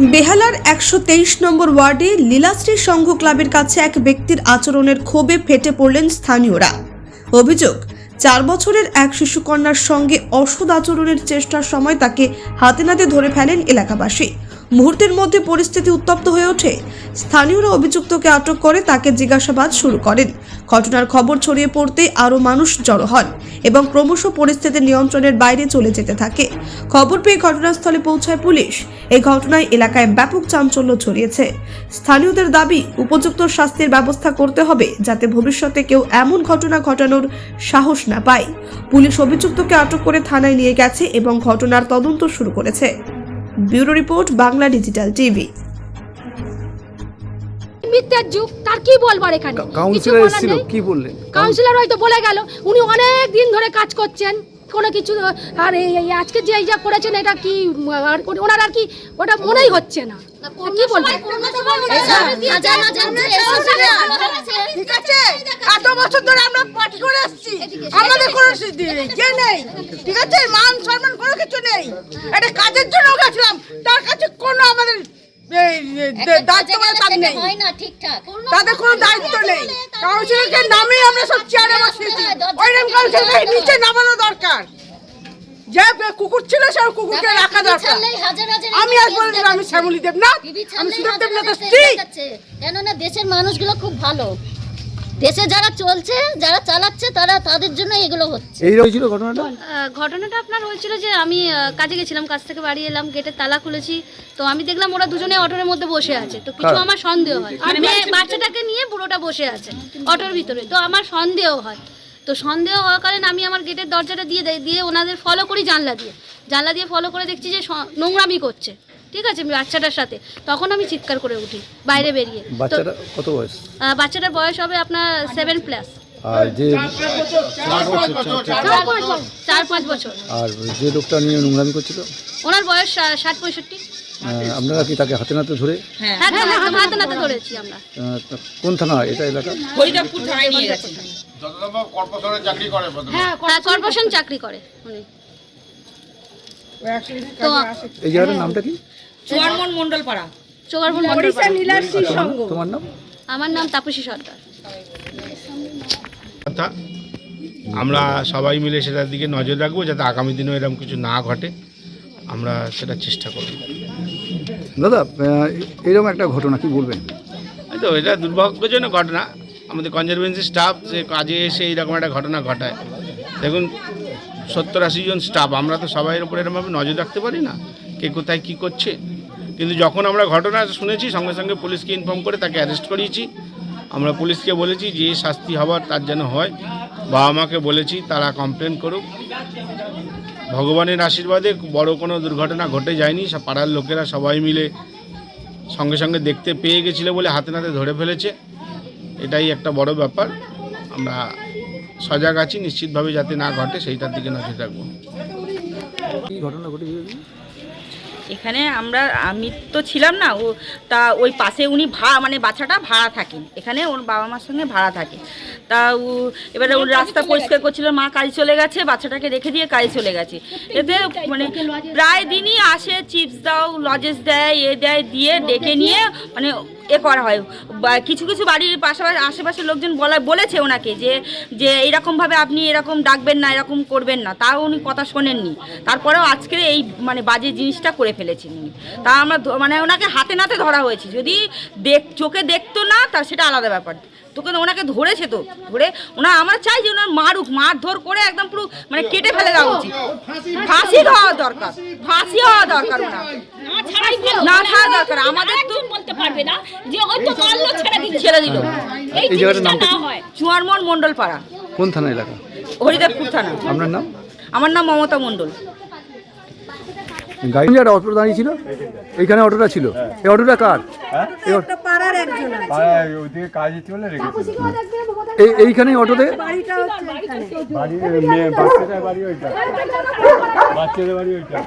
বেহালার একশো তেইশ নম্বর ওয়ার্ডে লীলাশ্রী সংঘ ক্লাবের কাছে এক ব্যক্তির আচরণের ক্ষোভে ফেটে পড়লেন স্থানীয়রা। অভিযোগ, চার বছরের এক শিশুকন্যার সঙ্গে অসদ আচরণের চেষ্টার সময় তাকে হাতে নাতে ধরে ফেলেন এলাকাবাসী। মুহূর্তের মধ্যে পরিস্থিতি উত্তপ্ত হয়ে ওঠে। স্থানীয়রা অভিযুক্তকে আটক করে তাকে জিজ্ঞাসাবাদ শুরু করেন। ঘটনার খবর ছড়িয়ে পড়তেই আরও মানুষ জড়ো হন এবং ক্রমশ পরিস্থিতি নিয়ন্ত্রণের বাইরে চলে যেতে থাকে। খবর পেয়ে ঘটনাস্থলে পৌঁছায় পুলিশ। এই ঘটনায় এলাকায় ব্যাপক চাঞ্চল্য ছড়িয়েছে। স্থানীয়দের দাবি, উপযুক্ত শাস্তির ব্যবস্থা করতে হবে যাতে ভবিষ্যতে কেউ এমন ঘটনা ঘটানোর সাহস না পায়। পুলিশ অভিযুক্তকে আটক করে থানায় নিয়ে গেছে এবং ঘটনার তদন্ত শুরু করেছে। Bureau report Bangla digital TV. মিথ্যার যুগ তার কি বলবার এখানে? কাউন্সিলর কি বললেন? কাউন্সিলর হয়তো বলে গেল উনি অনেক দিন ধরে কাজ করছেন। কোনো কিছু আর এই- আজকে যে এই যা করেছেন এটা কি আর ওনার আর কি ওটা মনেই হচ্ছে না। কি বলব ঠিক আছে। এত বছর ধরে আমরা পার্টি করে আসছি আমাদের কোনো সিদ্ধি নেই। কে নেই? ঠিক আছে মান সম্মান কোনো কিছু নেই। এটা কাজের জন্য গেছিলাম তার কাছে কোনো আমাদের এই, এই, দায়িত্ব বলে তার নেই। না ঠিকঠাক। তাদের কোনো দায়িত্ব নেই। কাউন্সিলরকে আমরা সব চেয়ারে বসিয়েছি। ওইরকম কাউন্সিলরকে নিচে নামানো দরকার। যে কুকুর ছিল সে কুকুরকে রাখা দরকার। আমি আজ বলেছিলাম আমি শ্যামলী দেবনাথ। আমি সুদেব দেবনাথের স্ত্রী। কেননা দেশের মানুষগুলো খুব ভালো। দেশে যারা চলছে যারা চালাচ্ছে তারা তাদের জন্য এগুলো হচ্ছে। এই হয়েছিল ঘটনাটা? ঘটনাটা আপনার হয়েছিল যে আমি কাজে গেছিলাম কাজ থেকে বাড়ি এলাম গেটের তালা খুলেছি। তো আমি দেখলাম ওরা দুজনে অটোর মধ্যে বসে আছে। তো কিছু আমার সন্দেহ হয়। আর মেয়ে বাচ্চাটাকে নিয়ে বুড়োটা বসে আছে অটোর ভিতরে। তো আমার সন্দেহ হয়। তো সন্দেহ হওয়ার কারণে আমি আমার গেটের দরজাটা দিয়ে দেয় দিয়ে ওনাদের ফলো করি জানলা দিয়ে। জানলা দিয়ে ফলো করে দেখছি যে স- নোংরামি করছে। ঠিক আছে বাচ্চাটার সাথে। তখন আমি চিৎকার করে উঠি বাইরে বেরিয়ে। বাচ্চাটা কত বয়স? বাচ্চাটার বয়স হবে আপনার সেভেন প্লাস আর যে চার পাঁচ বছর। আর যে লোকটা নিয়ে নোংরামি করছিল? ওনার বয়স ষাট পঁয়ষট্টি। আহ, আপনারা কি তাকে হাতে নাতে ধরে? হ্যাঁ হ্যাঁ একদম হাতে নাতে ধরেছি আমরা। কোন থানা? এটা এলাকা? হ্যাঁ কর্পোরেশন চাকরি করে উনি। এই জায়গাটার নামটা কি? চুয়ারমন মন্ডল পাড়া চোগারপুর মন্ডল পাড়া। আর তোমার নাম- আমার নাম তাপসী সর্দার। কথা আমরা সবাই মিলে সেটার দিকে নজর রাখব যাতে আগামী দিনেও এরকম কিছু না ঘটে। আমরা সেটা চেষ্টা করব। দাদা এরকম একটা ঘটনা কি বলবেন? এই তো এটা দুর্ভাগ্যজনক ঘটনা। আমাদের কনজারভেন্সি স্টাফ যে কাজে এসে এইরকম একটা ঘটনা ঘটায়। দেখুন সত্তর আশি জন স্টাফ আমরা তো সবাইয়ের উপরে এরকমভাবে নজর রাখতে পারি না। কে কোথায় কী করছে? কিন্তু যখন আমরা ঘটনা শুনেছি, সঙ্গে সঙ্গে পুলিশকে ইনফর্ম করে তাকে অ্যারেস্ট করিয়েছি। আমরা পুলিশকে বলেছি যে শাস্তি হওয়ার তার যেন হয়। বাবা মাকে বলেছি, তারা কমপ্লেন করুক। ভগবানের আশীর্বাদে বড় কোনো দুর্ঘটনা ঘটে যায়নি। সব পাড়ার লোকেরা সবাই মিলে সঙ্গে সঙ্গে দেখতে পেয়ে গেছিল বলে হাতে নাতে ধরে ফেলেছে। এটাই একটা বড় ব্যাপার। আমরা সজাগ আছি, নিশ্চিতভাবে যাতে না ঘটে, সেইটার দিকে নজর রাখব। ঘটনা এখানে আমরা, আমি তো ছিলাম না, ও তা ওই পাশে উনি ভাড়া মানে বাচ্চাটা ভাড়া থাকেন। এখানে ওর বাবা মার সঙ্গে ভাড়া থাকে। তা ও এবারে ওর রাস্তা পরিষ্কার করছিল, মা কাজ চলে গেছে, বাচ্চাটাকে রেখে দিয়ে কাজ চলে গেছে। এতে মানে প্রায় দিনই আসে, চিপস দাও, লজেস দেয়, এ দেয়, দিয়ে ডেকে নিয়ে মানে এ করা হয়। কিছু কিছু বাড়ির পাশাপাশি আশেপাশের লোকজন বলা, বলেছে ওনাকে যে যে এরকমভাবে আপনি এরকম ডাকবেন না, এরকম করবেন না। তাও উনি কথা শোনেননি। তারপরেও আজকে এই মানে বাজে জিনিসটা করে ফেলেছেন উনি। তা আমরা মানে ওনাকে হাতে নাতে ধরা হয়েছে। যদি দেখ, চোখে দেখতো না, তা সেটা আলাদা ব্যাপার। তোকে তো ওনাকে ধরেছে তো ধরে ওনা আমরা চাই যে ওনার মারুক মারধর করে একদম পুরো মানে কেটে ফেলে দেওয়া উচিত। ফাঁসি হওয়া দরকার ফাঁসি হওয়া দরকার ওনার। না ছাড়া দরকার আমাদের তো বলতে পারবে না যে ওই তো মারলো ছেড়ে দিল। ছেড়ে দিল। এই এই জায়গাটার নামটা কি? চুয়ারমন মন্ডল পাড়া। কোন থানা এলাকা? হরিদেবপুর থানা। আপনার নাম? আমার নাম মমতা মন্ডল গাড়ি একটা অটো দাঁড়িয়ে ছিল? এইখানে অটোটা ছিল। এই অটোটা কার? এইখানে অটো- পাড়ায় ওদিকে কাজে চলে রেখেছিল এই এইখানেই অটোতে? বাচ্চাদের বাড়ি ওইটা।